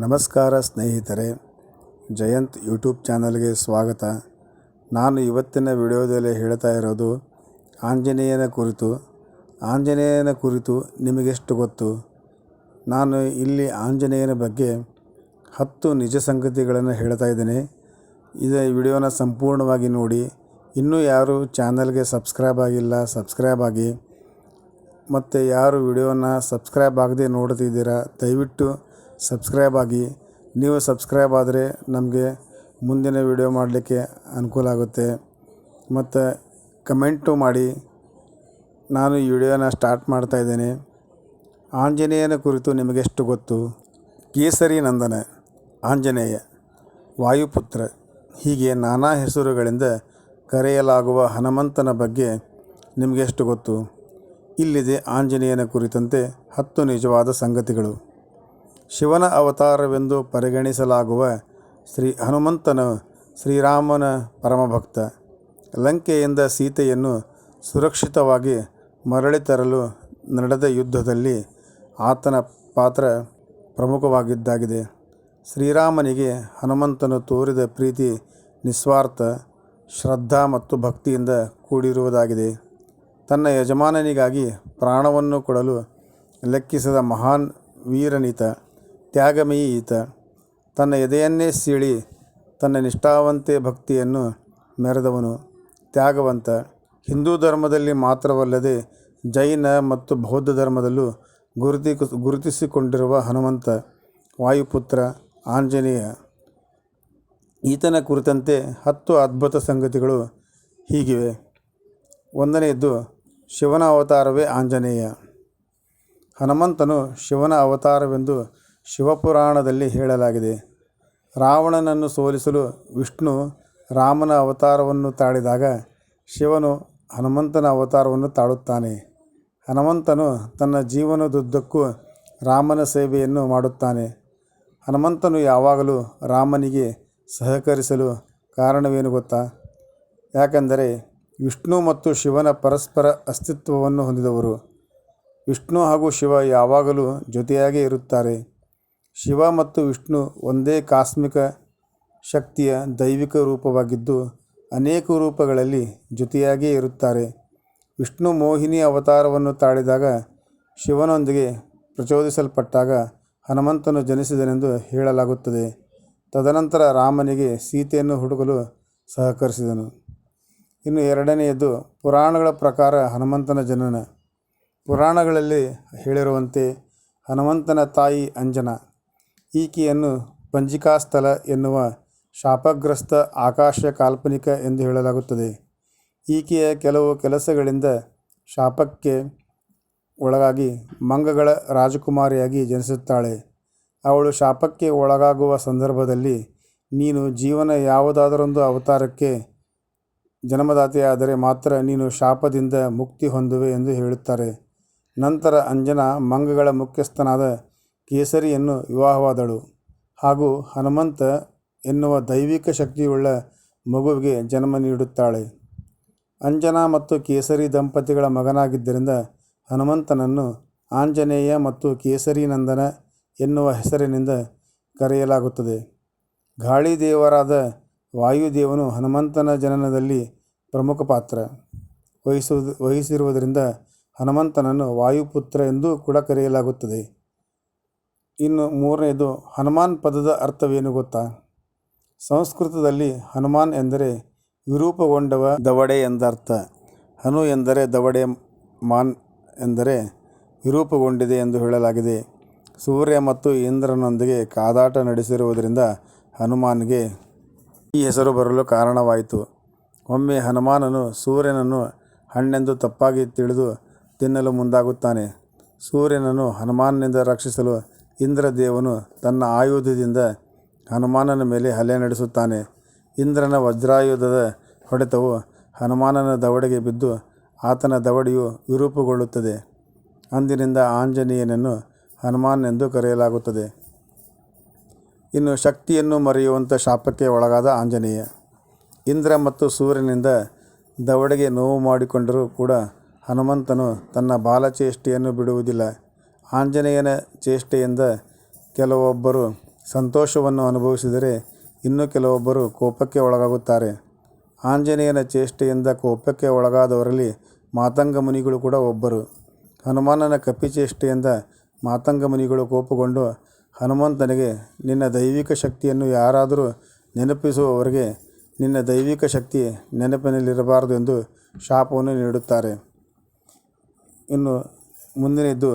ನಮಸ್ಕಾರ ಸ್ನೇಹಿತರೆ, ಜಯಂತ್ ಯೂಟ್ಯೂಬ್ ಚಾನಲ್ಗೆ ಸ್ವಾಗತ. ನಾನು ಇವತ್ತಿನ ವಿಡಿಯೋದಲ್ಲಿ ಹೇಳ್ತಾ ಇರೋದು ಆಂಜನೇಯನ ಕುರಿತು. ಆಂಜನೇಯನ ಕುರಿತು ನಿಮಗೆಷ್ಟು ಗೊತ್ತು? ನಾನು ಇಲ್ಲಿ ಆಂಜನೇಯನ ಬಗ್ಗೆ ಹತ್ತು ನಿಜ ಸಂಗತಿಗಳನ್ನು ಹೇಳ್ತಾ ಇದ್ದೇನೆ. ಇದೇ ವಿಡಿಯೋನ ಸಂಪೂರ್ಣವಾಗಿ ನೋಡಿ. ಇನ್ನೂ ಯಾರು ಚಾನಲ್ಗೆ ಸಬ್ಸ್ಕ್ರೈಬ್ ಆಗಿಲ್ಲ, ಸಬ್ಸ್ಕ್ರೈಬ್ ಆಗಿ. ಮತ್ತು ಯಾರು ವಿಡಿಯೋನ ಸಬ್ಸ್ಕ್ರೈಬ್ ಆಗದೆ ನೋಡ್ತಿದ್ದೀರಾ, ದಯವಿಟ್ಟು ಸಬ್ಸ್ಕ್ರೈಬ್ ಆಗಿ. ನೀವು ಸಬ್ಸ್ಕ್ರೈಬ್ ಆದರೆ ನಮಗೆ ಮುಂದಿನ ವಿಡಿಯೋ ಮಾಡಲಿಕ್ಕೆ ಅನುಕೂಲ ಆಗುತ್ತೆ. ಮತ್ತು ಕಮೆಂಟು ಮಾಡಿ. ನಾನು ಈ ವಿಡಿಯೋನ ಸ್ಟಾರ್ಟ್ ಮಾಡ್ತಾ ಇದ್ದೇನೆ. ಆಂಜನೇಯನ ಕುರಿತು ನಿಮಗೆಷ್ಟು ಗೊತ್ತು? ಕೇಸರಿ ನಂದನ, ಆಂಜನೇಯ, ವಾಯುಪುತ್ರ. ಹೀಗೆ ನಾನಾ ಹೆಸರುಗಳಿಂದ ಕರೆಯಲಾಗುವ ಹನುಮಂತನ ಬಗ್ಗೆ ನಿಮಗೆಷ್ಟು ಗೊತ್ತು? ಇಲ್ಲಿದೆ ಆಂಜನೇಯನ ಕುರಿತಂತೆ ಹತ್ತು ನಿಜವಾದ ಸಂಗತಿಗಳು. ಶಿವನ ಅವತಾರವೆಂದು ಪರಿಗಣಿಸಲಾಗುವ ಶ್ರೀ ಹನುಮಂತನು ಶ್ರೀರಾಮನ ಪರಮಭಕ್ತ. ಲಂಕೆಯಿಂದ ಸೀತೆಯನ್ನು ಸುರಕ್ಷಿತವಾಗಿ ಮರಳಿ ತರಲು ನಡೆದ ಯುದ್ಧದಲ್ಲಿ ಆತನ ಪಾತ್ರ ಪ್ರಮುಖವಾಗಿದ್ದಾಗಿದೆ. ಶ್ರೀರಾಮನಿಗೆ ಹನುಮಂತನು ತೋರಿದ ಪ್ರೀತಿ ನಿಸ್ವಾರ್ಥ, ಶ್ರದ್ಧಾ ಮತ್ತು ಭಕ್ತಿಯಿಂದ ಕೂಡಿರುವುದಾಗಿದೆ. ತನ್ನ ಯಜಮಾನನಿಗಾಗಿ ಪ್ರಾಣವನ್ನು ಕೊಡಲು ಲೆಕ್ಕಿಸದ ಮಹಾನ್ ವೀರನೀತ. ತ್ಯಾಗಮಯಿ ಈತ ತನ್ನ ಎದೆಯನ್ನೇ ಸೀಳಿ ತನ್ನ ನಿಷ್ಠಾವಂತೆ ಭಕ್ತಿಯನ್ನು ಮೆರೆದವನು ತ್ಯಾಗವಂತ. ಹಿಂದೂ ಧರ್ಮದಲ್ಲಿ ಮಾತ್ರವಲ್ಲದೆ ಜೈನ ಮತ್ತು ಬೌದ್ಧ ಧರ್ಮದಲ್ಲೂ ಗುರುತಿ ಗುರುತಿಸಿಕೊಂಡಿರುವ ಹನುಮಂತ, ವಾಯುಪುತ್ರ, ಆಂಜನೇಯ. ಈತನ ಕುರಿತಂತೆ ಹತ್ತು ಅದ್ಭುತ ಸಂಗತಿಗಳು ಹೀಗಿವೆ. ಒಂದನೆಯದ್ದು, ಶಿವನ ಅವತಾರವೇ ಆಂಜನೇಯ. ಹನುಮಂತನು ಶಿವನ ಅವತಾರವೆಂದು ಶಿವಪುರಾಣದಲ್ಲಿ ಹೇಳಲಾಗಿದೆ, ರಾವಣನನ್ನು ಸೋಲಿಸಲು ವಿಷ್ಣು ರಾಮನ ಅವತಾರವನ್ನು ತಾಳಿದಾಗ ಶಿವನು ಹನುಮಂತನ ಅವತಾರವನ್ನು ತಾಳುತ್ತಾನೆ. ಹನುಮಂತನು ತನ್ನ ಜೀವನದುದ್ದಕ್ಕೂ ರಾಮನ ಸೇವೆಯನ್ನು ಮಾಡುತ್ತಾನೆ. ಹನುಮಂತನು ಯಾವಾಗಲೂ ರಾಮನಿಗೆ ಸಹಕರಿಸಲು ಕಾರಣವೇನು ಗೊತ್ತಾ? ಯಾಕೆಂದರೆ ವಿಷ್ಣು ಮತ್ತು ಶಿವನ ಪರಸ್ಪರ ಅಸ್ತಿತ್ವವನ್ನು ಹೊಂದಿದವರು. ವಿಷ್ಣು ಹಾಗೂ ಶಿವ ಯಾವಾಗಲೂ ಜೊತೆಯಾಗೇ ಇರುತ್ತಾರೆ. ಶಿವ ಮತ್ತು ವಿಷ್ಣು ಒಂದೇ ಕಾಸ್ಮಿಕ ಶಕ್ತಿಯ ದೈವಿಕ ರೂಪವಾಗಿದ್ದು, ಅನೇಕ ರೂಪಗಳಲ್ಲಿ ಜೊತೆಯಾಗಿಯೇ ಇರುತ್ತಾರೆ. ವಿಷ್ಣು ಮೋಹಿನಿ ಅವತಾರವನ್ನು ತಾಳಿದಾಗ ಶಿವನೊಂದಿಗೆ ಪ್ರಚೋದಿಸಲ್ಪಟ್ಟಾಗ ಹನುಮಂತನು ಜನಿಸಿದನೆಂದು ಹೇಳಲಾಗುತ್ತದೆ. ತದನಂತರ ರಾಮನಿಗೆ ಸೀತೆಯನ್ನು ಹುಡುಕಲು ಸಹಕರಿಸಿದನು. ಇನ್ನು ಎರಡನೆಯದು ಪುರಾಣಗಳ ಪ್ರಕಾರ ಹನುಮಂತನ ಜನನ. ಪುರಾಣಗಳಲ್ಲಿ ಹೇಳಿರುವಂತೆ ಹನುಮಂತನ ತಾಯಿ ಅಂಜನಾ. ಈಕೆಯನ್ನು ಪಂಜಿಕಾಸ್ಥಲ ಎನ್ನುವ ಶಾಪಗ್ರಸ್ತ ಆಕಾಶ ಕಾಲ್ಪನಿಕ ಎಂದು ಹೇಳಲಾಗುತ್ತದೆ. ಈಕೆಯ ಕೆಲವು ಕೆಲಸಗಳಿಂದ ಶಾಪಕ್ಕೆ ಒಳಗಾಗಿ ಮಂಗಗಳ ರಾಜಕುಮಾರಿಯಾಗಿ ಜನಿಸುತ್ತಾಳೆ. ಅವಳು ಶಾಪಕ್ಕೆ ಒಳಗಾಗುವ ಸಂದರ್ಭದಲ್ಲಿ ನೀನು ಜೀವನ ಯಾವುದಾದರೊಂದು ಅವತಾರಕ್ಕೆ ಜನ್ಮದಾತೆಯಾದರೆ ಮಾತ್ರ ನೀನು ಶಾಪದಿಂದ ಮುಕ್ತಿ ಹೊಂದುವೆ ಎಂದು ಹೇಳುತ್ತಾರೆ. ನಂತರ ಅಂಜನಾ ಮಂಗಗಳ ಮುಖ್ಯಸ್ಥನಾದ ಕೇಸರಿಯನ್ನು ವಿವಾಹವಾದಳು. ಹಾಗೂ ಹನುಮಂತ ಎನ್ನುವ ದೈವಿಕ ಶಕ್ತಿಯುಳ್ಳ ಮಗುವಿಗೆ ಜನ್ಮ ನೀಡುತ್ತಾಳೆ. ಅಂಜನಾ ಮತ್ತು ಕೇಸರಿ ದಂಪತಿಗಳ ಮಗನಾಗಿದ್ದರಿಂದ ಹನುಮಂತನನ್ನು ಆಂಜನೇಯ ಮತ್ತು ಕೇಸರಿನಂದನ ಎನ್ನುವ ಹೆಸರಿನಿಂದ ಕರೆಯಲಾಗುತ್ತದೆ. ಗಾಳಿದೇವರಾದ ವಾಯುದೇವನು ಹನುಮಂತನ ಜನನದಲ್ಲಿ ಪ್ರಮುಖ ಪಾತ್ರ ವಹಿಸುವುದು, ವಹಿಸಿರುವುದರಿಂದ ಹನುಮಂತನನ್ನು ವಾಯುಪುತ್ರ ಎಂದೂ ಕೂಡ ಕರೆಯಲಾಗುತ್ತದೆ. ಇನ್ನು ಮೂರನೆಯದು ಹನುಮಾನ್ ಪದದ ಅರ್ಥವೇನು ಗೊತ್ತಾ? ಸಂಸ್ಕೃತದಲ್ಲಿ ಹನುಮಾನ್ ಎಂದರೆ ವಿರೂಪಗೊಂಡವ ದವಡೆ ಎಂದರ್ಥ. ಹನು ಎಂದರೆ ದವಡೆ, ಮಾನ್ ಎಂದರೆ ವಿರೂಪಗೊಂಡಿದೆ ಎಂದು ಹೇಳಲಾಗಿದೆ. ಸೂರ್ಯ ಮತ್ತು ಇಂದ್ರನೊಂದಿಗೆ ಕಾದಾಟ ನಡೆಸಿರುವುದರಿಂದ ಹನುಮಾನ್ಗೆ ಈ ಹೆಸರು ಬರಲು ಕಾರಣವಾಯಿತು. ಒಮ್ಮೆ ಹನುಮಾನನು ಸೂರ್ಯನನ್ನು ಹಣ್ಣೆಂದು ತಪ್ಪಾಗಿ ತಿಳಿದು ತಿನ್ನಲು ಮುಂದಾಗುತ್ತಾನೆ. ಸೂರ್ಯನನ್ನು ಹನುಮಾನನಿಂದ ರಕ್ಷಿಸಲು ಇಂದ್ರದೇವನು ತನ್ನ ಆಯುಧದಿಂದ ಹನುಮಾನನ ಮೇಲೆ ಹಲ್ಲೆ ನಡೆಸುತ್ತಾನೆ. ಇಂದ್ರನ ವಜ್ರಾಯುಧದ ಹೊಡೆತವು ಹನುಮಾನನ ದವಡೆಗೆ ಬಿದ್ದು ಆತನ ದವಡೆಯು ವಿರೂಪಗೊಳ್ಳುತ್ತದೆ. ಅಂದಿನಿಂದ ಆಂಜನೇಯನನ್ನು ಹನುಮಾನ್ ಎಂದು ಕರೆಯಲಾಗುತ್ತದೆ. ಇನ್ನು ಶಕ್ತಿಯನ್ನು ಮರೆಯುವಂಥ ಶಾಪಕ್ಕೆ ಒಳಗಾದ ಆಂಜನೇಯ. ಇಂದ್ರ ಮತ್ತು ಸೂರ್ಯನಿಂದ ದವಡೆಗೆ ನೋವು ಮಾಡಿಕೊಂಡರೂ ಕೂಡ ಹನುಮಂತನು ತನ್ನ ಬಾಲಚೇಷ್ಟೆಯನ್ನು ಬಿಡುವುದಿಲ್ಲ. ಆಂಜನೇಯನ ಚೇಷ್ಟೆಯಿಂದ ಕೆಲವೊಬ್ಬರು ಸಂತೋಷವನ್ನು ಅನುಭವಿಸಿದರೆ ಇನ್ನು ಕೆಲವೊಬ್ಬರು ಕೋಪಕ್ಕೆ ಒಳಗಾಗುತ್ತಾರೆ. ಆಂಜನೇಯನ ಚೇಷ್ಟೆಯಿಂದ ಕೋಪಕ್ಕೆ ಒಳಗಾದವರಲ್ಲಿ ಮಾತಂಗ ಮುನಿಗಳು ಕೂಡ ಒಬ್ಬರು. ಹನುಮಾನನ ಕಪಿಚೇಷ್ಟೆಯಿಂದ ಮಾತಂಗ ಮುನಿಗಳು ಕೋಪಗೊಂಡು, ಹನುಮಂತನಿಗೆ ನಿನ್ನ ದೈವಿಕ ಶಕ್ತಿಯನ್ನು ಯಾರಾದರೂ ನೆನಪಿಸುವವರೆಗೆ ನಿನ್ನ ದೈವಿಕ ಶಕ್ತಿ ನೆನಪಿನಲ್ಲಿರಬಾರದು ಎಂದು ಶಾಪವನ್ನು ನೀಡುತ್ತಾರೆ ಇನ್ನು ಮುಂದಿನದ್ದು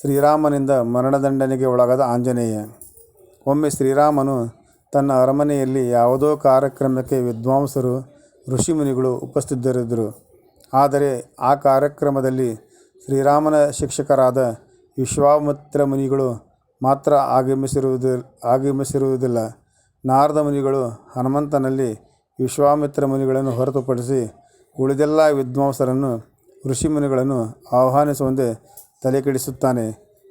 ಶ್ರೀರಾಮನಿಂದ ಮರಣದಂಡನೆಗೆ ಒಳಗಾದ ಆಂಜನೇಯ. ಒಮ್ಮೆ ಶ್ರೀರಾಮನು ತನ್ನ ಅರಮನೆಯಲ್ಲಿ ಯಾವುದೋ ಕಾರ್ಯಕ್ರಮಕ್ಕೆ ವಿದ್ವಾಂಸರು, ಋಷಿಮುನಿಗಳು ಉಪಸ್ಥಿತರಿದ್ದರು. ಆದರೆ ಆ ಕಾರ್ಯಕ್ರಮದಲ್ಲಿ ಶ್ರೀರಾಮನ ಶಿಕ್ಷಕರಾದ ವಿಶ್ವಾಮಿತ್ರ ಮುನಿಗಳು ಮಾತ್ರ ಆಗಮಿಸಿರುವುದು, ಆಗಮಿಸಿರುವುದಿಲ್ಲ. ನಾರದ ಮುನಿಗಳು ಹನುಮಂತನಲ್ಲಿ ವಿಶ್ವಾಮಿತ್ರ ಮುನಿಗಳನ್ನು ಹೊರತುಪಡಿಸಿ ಉಳಿದೆಲ್ಲ ವಿದ್ವಾಂಸರನ್ನು, ಋಷಿಮುನಿಗಳನ್ನು ಆಹ್ವಾನಿಸುವಂತೆ ತಲೆಕೆಡಿಸುತ್ತಾನೆ.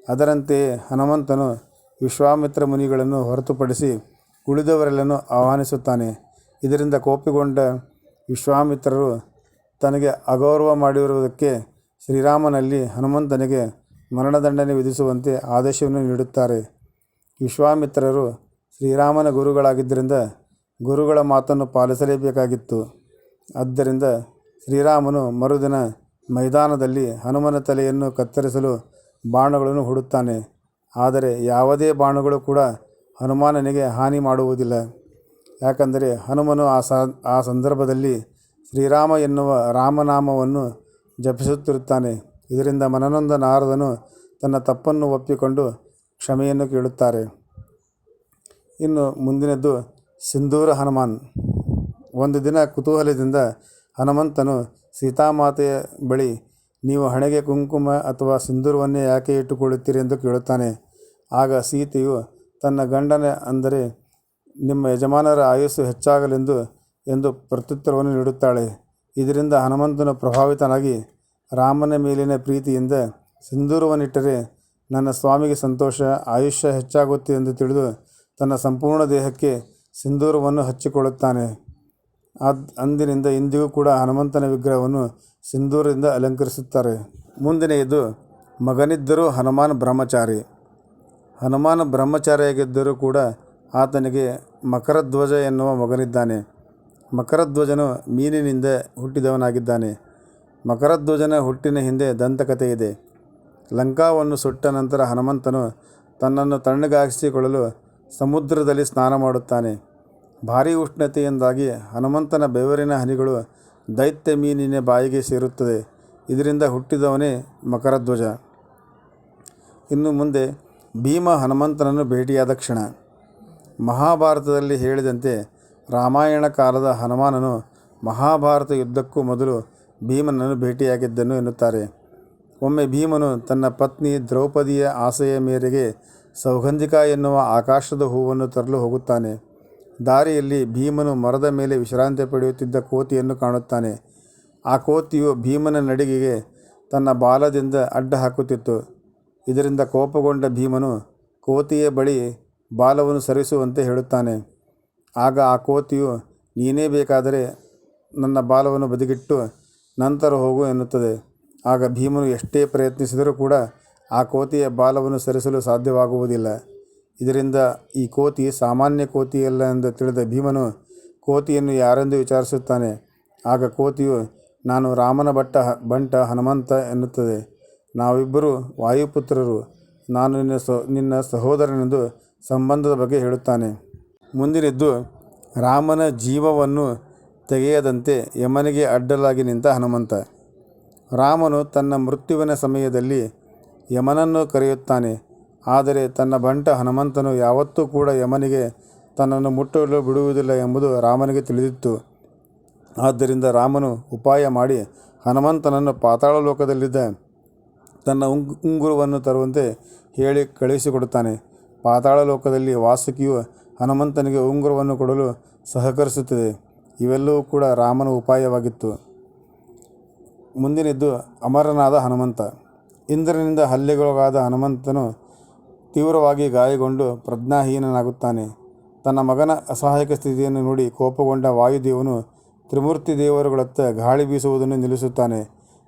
ಅದರಂತೆಯೇ ಹನುಮಂತನು ವಿಶ್ವಾಮಿತ್ರ ಮುನಿಗಳನ್ನು ಹೊರತುಪಡಿಸಿ ಉಳಿದವರೆಲ್ಲನ್ನು ಆಹ್ವಾನಿಸುತ್ತಾನೆ. ಇದರಿಂದ ಕೋಪಗೊಂಡ ವಿಶ್ವಾಮಿತ್ರರು ತನಗೆ ಅಗೌರವ ಮಾಡಿರುವುದಕ್ಕೆ ಶ್ರೀರಾಮನಲ್ಲಿ ಹನುಮಂತನಿಗೆ ಮರಣದಂಡನೆ ವಿಧಿಸುವಂತೆ ಆದೇಶವನ್ನು ನೀಡುತ್ತಾರೆ. ವಿಶ್ವಾಮಿತ್ರರು ಶ್ರೀರಾಮನ ಗುರುಗಳಾಗಿದ್ದರಿಂದ ಗುರುಗಳ ಮಾತನ್ನು ಪಾಲಿಸಲೇಬೇಕಾಗಿತ್ತು. ಆದ್ದರಿಂದ ಶ್ರೀರಾಮನು ಮರುದಿನ ಮೈದಾನದಲ್ಲಿ ಹನುಮನ ತಲೆಯನ್ನು ಕತ್ತರಿಸಲು ಬಾಣಗಳನ್ನು ಹುಡುತ್ತಾನೆ. ಆದರೆ ಯಾವುದೇ ಬಾಣಗಳು ಕೂಡ ಹನುಮಾನನಿಗೆ ಹಾನಿ ಮಾಡುವುದಿಲ್ಲ. ಯಾಕಂದರೆ ಹನುಮನು ಆ ಸ, ಆ ಸಂದರ್ಭದಲ್ಲಿ ಶ್ರೀರಾಮ ಎನ್ನುವ ರಾಮನಾಮವನ್ನು ಜಪಿಸುತ್ತಿರುತ್ತಾನೆ. ಇದರಿಂದ ಮನನೊಂದ ನಾರದನು ತನ್ನ ತಪ್ಪನ್ನು ಒಪ್ಪಿಕೊಂಡು ಕ್ಷಮೆಯನ್ನು ಕೇಳುತ್ತಾರೆ. ಇನ್ನು ಮುಂದಿನದ್ದು ಸಿಂಧೂರ ಹನುಮಾನ್. ಒಂದು ದಿನ ಕುತೂಹಲದಿಂದ ಹನುಮಂತನು, ಸೀತಾಮಾತೆಯ ಬಳಿ ನೀವು ಹಣೆಗೆ ಕುಂಕುಮ ಅಥವಾ ಸಿಂಧೂರವನ್ನೇ ಯಾಕೆ ಇಟ್ಟುಕೊಳ್ಳುತ್ತೀರಿ ಎಂದು ಕೇಳುತ್ತಾನೆ. ಆಗ ಸೀತೆಯು, ತನ್ನ ಗಂಡನ ಅಂದರೆ ನಿಮ್ಮ ಯಜಮಾನರ ಆಯುಸ್ಸು ಹೆಚ್ಚಾಗಲೆಂದು ಎಂದು ಪ್ರತ್ಯುತ್ತರವನ್ನು ನೀಡುತ್ತಾಳೆ. ಇದರಿಂದ ಹನುಮಂತನು ಪ್ರಭಾವಿತನಾಗಿ ರಾಮನ ಮೇಲಿನ ಪ್ರೀತಿಯಿಂದ ಸಿಂಧೂರವನ್ನಿಟ್ಟರೆ ನನ್ನ ಸ್ವಾಮಿಗೆ ಸಂತೋಷ, ಆಯುಷ್ಯ ಹೆಚ್ಚಾಗುತ್ತೆ ಎಂದು ತಿಳಿದು ತನ್ನ ಸಂಪೂರ್ಣ ದೇಹಕ್ಕೆ ಸಿಂಧೂರವನ್ನು ಹಚ್ಚಿಕೊಳ್ಳುತ್ತಾನೆ. ಅದ್ ಅಂದಿನಿಂದ ಇಂದಿಗೂ ಕೂಡ ಹನುಮಂತನ ವಿಗ್ರಹವನ್ನು ಸಿಂಧೂರದಿಂದ ಅಲಂಕರಿಸುತ್ತಾರೆ. ಮುಂದಿನೆಯದು ಮಗನಿದ್ದರೂ ಹನುಮಾನ್ ಬ್ರಹ್ಮಚಾರಿ. ಹನುಮಾನ್ ಬ್ರಹ್ಮಚಾರಿಯಾಗಿದ್ದರೂ ಕೂಡ ಆತನಿಗೆ ಮಕರಧ್ವಜ ಎನ್ನುವ ಮಗನಿದ್ದಾನೆ. ಮಕರಧ್ವಜನು ಮೀನಿನಿಂದ ಹುಟ್ಟಿದವನಾಗಿದ್ದಾನೆ. ಮಕರಧ್ವಜನ ಹುಟ್ಟಿನ ಹಿಂದೆ ದಂತಕಥೆ ಇದೆ. ಲಂಕಾವನ್ನು ಸುಟ್ಟ ನಂತರ ಹನುಮಂತನು ತನ್ನನ್ನು ತಣ್ಣಗಾಗಿಸಿಕೊಳ್ಳಲು ಸಮುದ್ರದಲ್ಲಿ ಸ್ನಾನ ಮಾಡುತ್ತಾನೆ. ಭಾರೀ ಉಷ್ಣತೆಯಿಂದಾಗಿ ಹನುಮಂತನ ಬೆವರಿನ ಹನಿಗಳು ದೈತ್ಯ ಮೀನಿನ ಬಾಯಿಗೆ ಸೇರುತ್ತದೆ. ಇದರಿಂದ ಹುಟ್ಟಿದವನೇ ಮಕರಧ್ವಜ. ಇನ್ನು ಮುಂದೆ ಭೀಮ ಹನುಮಂತನನ್ನು ಭೇಟಿಯಾದ ಕ್ಷಣ. ಮಹಾಭಾರತದಲ್ಲಿ ಹೇಳಿದಂತೆ ರಾಮಾಯಣ ಕಾಲದ ಹನುಮಾನನು ಮಹಾಭಾರತ ಯುದ್ಧಕ್ಕೂ ಮೊದಲು ಭೀಮನನ್ನು ಭೇಟಿಯಾಗಿದ್ದನು ಎನ್ನುತ್ತಾರೆ. ಒಮ್ಮೆ ಭೀಮನು ತನ್ನ ಪತ್ನಿ ದ್ರೌಪದಿಯ ಆಸೆಯ ಮೇರೆಗೆ ಸೌಗಂಧಿಕ ಎನ್ನುವ ಆಕಾಶದ ಹೂವನ್ನು ತರಲು ಹೋಗುತ್ತಾನೆ. ದಾರಿಯಲ್ಲಿ ಭೀಮನು ಮರದ ಮೇಲೆ ವಿಶ್ರಾಂತಿ ಪಡೆಯುತ್ತಿದ್ದ ಕೋತಿಯನ್ನು ಕಾಣುತ್ತಾನೆ. ಆ ಕೋತಿಯು ಭೀಮನ ನಡಿಗೆಗೆ ತನ್ನ ಬಾಲದಿಂದ ಅಡ್ಡ ಹಾಕುತ್ತಿತ್ತು. ಇದರಿಂದ ಕೋಪಗೊಂಡ ಭೀಮನು ಕೋತಿಯ ಬಳಿ ಬಾಲವನ್ನು ಸರಿಸುವಂತೆ ಹೇಳುತ್ತಾನೆ. ಆಗ ಆ ಕೋತಿಯು, ನೀನೇ ಬೇಕಾದರೆ ನನ್ನ ಬಾಲವನ್ನು ಬದಿಗಿಟ್ಟು ನಂತರ ಹೋಗು ಎನ್ನುತ್ತದೆ. ಆಗ ಭೀಮನು ಎಷ್ಟೇ ಪ್ರಯತ್ನಿಸಿದರೂ ಕೂಡ ಆ ಕೋತಿಯ ಬಾಲವನ್ನು ಸರಿಸಲು ಸಾಧ್ಯವಾಗುವುದಿಲ್ಲ. ಇದರಿಂದ ಈ ಕೋತಿ ಸಾಮಾನ್ಯ ಕೋತಿಯಲ್ಲ ಎಂದು ತಿಳಿದ ಭೀಮನು ಕೋತಿಯನ್ನು ಯಾರೆಂದು ವಿಚಾರಿಸುತ್ತಾನೆ? ಆಗ ಕೋತಿಯು, ನಾನು ರಾಮನ ಭಟ್ಟ, ಬಂಟ ಹನುಮಂತ ಎನ್ನುತ್ತದೆ. ನಾವಿಬ್ಬರು ವಾಯುಪುತ್ರರು. ನಾನು ನಿನ್ನ ಸೊ ನಿನ್ನ ಸಹೋದರನೆಂದು ಸಂಬಂಧದ ಬಗ್ಗೆ ಹೇಳುತ್ತಾನೆ. ಮುಂದಿನದ್ದು, ರಾಮನ ಜೀವವನ್ನು ತೆಗೆಯದಂತೆ ಯಮನಿಗೆ ಅಡ್ಡಲಾಗಿ ನಿಂತ ಹನುಮಂತ. ರಾಮನು ತನ್ನ ಮೃತ್ಯುವಿನ ಸಮಯದಲ್ಲಿ ಯಮನನ್ನು ಕರೆಯುತ್ತಾನೆ. ಆದರೆ ತನ್ನ ಬಂಟ ಹನುಮಂತನು ಯಾವತ್ತೂ ಕೂಡ ಯಮನಿಗೆ ತನ್ನನ್ನು ಮುಟ್ಟಲು ಬಿಡುವುದಿಲ್ಲ ಎಂಬುದು ರಾಮನಿಗೆ ತಿಳಿದಿತ್ತು. ಆದ್ದರಿಂದ ರಾಮನು ಉಪಾಯ ಮಾಡಿ ಹನುಮಂತನನ್ನು ಪಾತಾಳ ಲೋಕದಲ್ಲಿದ್ದ ತನ್ನ ಉಂಗ್, ಉಂಗುರವನ್ನು ತರುವಂತೆ ಹೇಳಿ ಕಳುಹಿಸಿಕೊಡುತ್ತಾನೆ. ಪಾತಾಳ ಲೋಕದಲ್ಲಿ ವಾಸುಕಿಯು ಹನುಮಂತನಿಗೆ ಉಂಗುರವನ್ನು ಕೊಡಲು ಸಹಕರಿಸುತ್ತದೆ. ಇವೆಲ್ಲವೂ ಕೂಡ ರಾಮನ ಉಪಾಯವಾಗಿತ್ತು. ಮುಂದಿನದ್ದು ಅಮರನಾದ ಹನುಮಂತ. ಇಂದ್ರನಿಂದ ಹಲ್ಲೆಗೊಳಗಾದ ಹನುಮಂತನು ತೀವ್ರವಾಗಿ ಗಾಯಗೊಂಡು ಪ್ರಜ್ಞಾಹೀನನಾಗುತ್ತಾನೆ. ತನ್ನ ಮಗನ ಅಸಹಾಯಕ ಸ್ಥಿತಿಯನ್ನು ನೋಡಿ ಕೋಪಗೊಂಡ ವಾಯುದೇವನು ತ್ರಿಮೂರ್ತಿ ದೇವರುಗಳತ್ತ ಗಾಳಿ ಬೀಸುವುದನ್ನು ನಿಲ್ಲಿಸುತ್ತಾನೆ.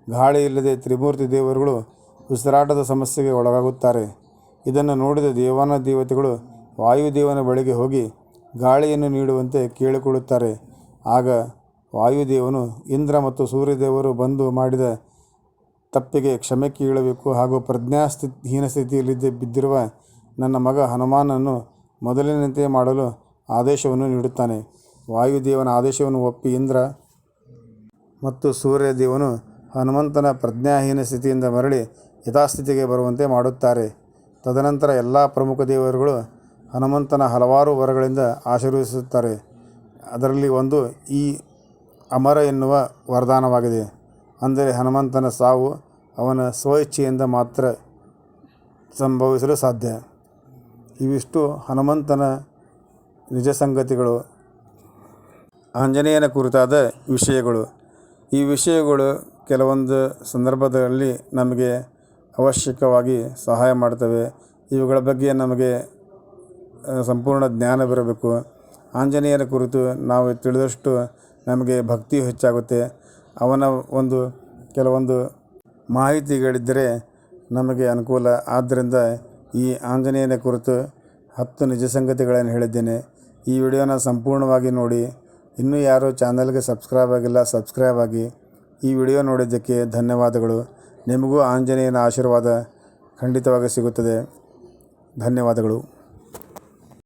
ಗಾಳಿ ಇಲ್ಲದೆ ತ್ರಿಮೂರ್ತಿ ದೇವರುಗಳು ಉಸಿರಾಟದ ಸಮಸ್ಯೆಗೆ ಒಳಗಾಗುತ್ತಾರೆ. ಇದನ್ನು ನೋಡಿದ ದೇವಾನ ದೇವತೆಗಳು ವಾಯುದೇವನ ಬಳಿಗೆ ಹೋಗಿ ಗಾಳಿಯನ್ನು ನೀಡುವಂತೆ ಕೇಳಿಕೊಳ್ಳುತ್ತಾರೆ. ಆಗ ವಾಯುದೇವನು ಇಂದ್ರ ಮತ್ತು ಸೂರ್ಯದೇವರು ಬಂದು ಮಾಡಿದ ತಪ್ಪಿಗೆ ಕ್ಷಮೆ ಕೇಳಬೇಕು ಹಾಗೂ ಪ್ರಜ್ಞಾಸ್ಥಿ ಹೀನ ಸ್ಥಿತಿಯಲ್ಲಿ ಬಿದ್ದಿರುವ ನನ್ನ ಮಗ ಹನುಮಾನನ್ನು ಮೊದಲಿನಂತೆ ಮಾಡಲು ಆದೇಶವನ್ನು ನೀಡುತ್ತಾನೆ. ವಾಯುದೇವನ ಆದೇಶವನ್ನು ಒಪ್ಪಿ ಇಂದ್ರ ಮತ್ತು ಸೂರ್ಯದೇವನು ಹನುಮಂತನ ಪ್ರಜ್ಞಾಹೀನ ಸ್ಥಿತಿಯಿಂದ ಮರಳಿ ಯಥಾಸ್ಥಿತಿಗೆ ಬರುವಂತೆ ಮಾಡುತ್ತಾರೆ. ತದನಂತರ ಎಲ್ಲ ಪ್ರಮುಖ ದೇವರುಗಳು ಹನುಮಂತನ ಹಲವಾರು ವರಗಳಿಂದ ಆಶೀರ್ವದಿಸುತ್ತಾರೆ. ಅದರಲ್ಲಿ ಒಂದು ಈ ಅಮರ ಎನ್ನುವ ವರದಾನವಾಗಿದೆ. ಅಂದರೆ ಹನುಮಂತನ ಸಾವು ಅವನ ಸ್ವಇಚ್ಛೆಯಿಂದ ಮಾತ್ರ ಸಂಭವಿಸಲು ಸಾಧ್ಯ. ಇವಿಷ್ಟು ಹನುಮಂತನ ನಿಜ ಸಂಗತಿಗಳು. ಆಂಜನೇಯನ ಕುರಿತಾದ ವಿಷಯಗಳು. ಈ ವಿಷಯಗಳು ಕೆಲವೊಂದು ಸಂದರ್ಭದಲ್ಲಿ ನಮಗೆ ಅವಶ್ಯಕವಾಗಿ ಸಹಾಯ ಮಾಡ್ತವೆ. ಇವುಗಳ ಬಗ್ಗೆ ನಮಗೆ ಸಂಪೂರ್ಣ ಜ್ಞಾನ ಬರಬೇಕು. ಆಂಜನೇಯನ ಕುರಿತು ನಾವು ತಿಳಿದಷ್ಟು ನಮಗೆ ಭಕ್ತಿಯು ಹೆಚ್ಚಾಗುತ್ತೆ. ಅವನ ಒಂದು ಕೆಲವೊಂದು ಮಾಹಿತಿಗಳಿದ್ದರೆ ನಮಗೆ ಅನುಕೂಲ. ಆದ್ದರಿಂದ ಈ ಆಂಜನೇಯನ ಕುರಿತು ಹತ್ತು ನಿಜ ಸಂಗತಿಗಳನ್ನು ಹೇಳಿದ್ದೇನೆ. ಈ ವಿಡಿಯೋನ ಸಂಪೂರ್ಣವಾಗಿ ನೋಡಿ. ಇನ್ನೂ ಯಾರು ಚಾನಲ್ಗೆ ಸಬ್ಸ್ಕ್ರೈಬ್ ಆಗಿಲ್ಲ, ಸಬ್ಸ್ಕ್ರೈಬ್ ಆಗಿ. ಈ ವಿಡಿಯೋ ನೋಡಿದ್ದಕ್ಕೆ ಧನ್ಯವಾದಗಳು. ನಿಮಗೂ ಆಂಜನೇಯನ ಆಶೀರ್ವಾದ ಖಂಡಿತವಾಗಿ ಸಿಗುತ್ತದೆ. ಧನ್ಯವಾದಗಳು.